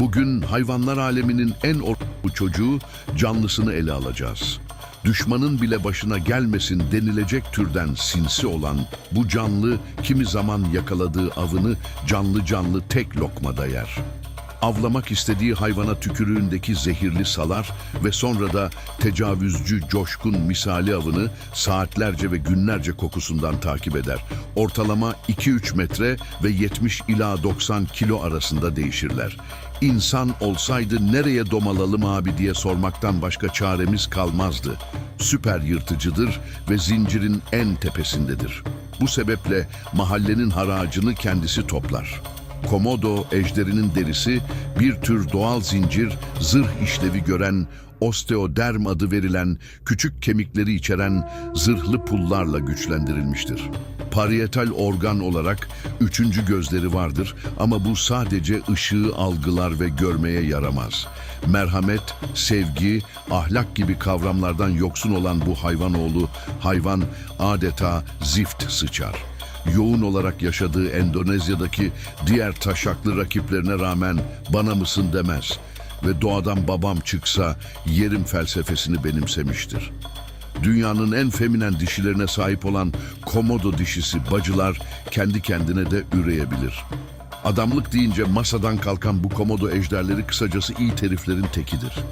Bugün hayvanlar aleminin en orta çocuğu canlısını ele alacağız. Düşmanın bile başına gelmesin denilecek türden sinsi olan bu canlı kimi zaman yakaladığı avını canlı canlı tek lokmada yer. Avlamak istediği hayvana tükürüğündeki zehirli salar ve sonra da tecavüzcü coşkun misali avını saatlerce ve günlerce kokusundan takip eder. Ortalama 2-3 metre ve 70 ila 90 kilo arasında değişirler. İnsan olsaydı nereye domalalım abi diye sormaktan başka çaremiz kalmazdı. Süper yırtıcıdır ve zincirin en tepesindedir. Bu sebeple mahallenin haracını kendisi toplar. Komodo ejderinin derisi bir tür doğal zincir, zırh işlevi gören, osteoderm adı verilen küçük kemikleri içeren zırhlı pullarla güçlendirilmiştir. Parietal organ olarak üçüncü gözleri vardır ama bu sadece ışığı algılar ve görmeye yaramaz. Merhamet, sevgi, ahlak gibi kavramlardan yoksun olan bu hayvanoğlu hayvan adeta zift sıçar yoğun olarak yaşadığı Endonezya'daki diğer taşaklı rakiplerine rağmen bana mısın demez ve doğadan babam çıksa yerim felsefesini benimsemiştir. Dünyanın en feminen dişilerine sahip olan komodo dişisi bacılar kendi kendine de üreyebilir. Adamlık deyince masadan kalkan bu komodo ejderleri kısacası iyi heriflerin tekidir.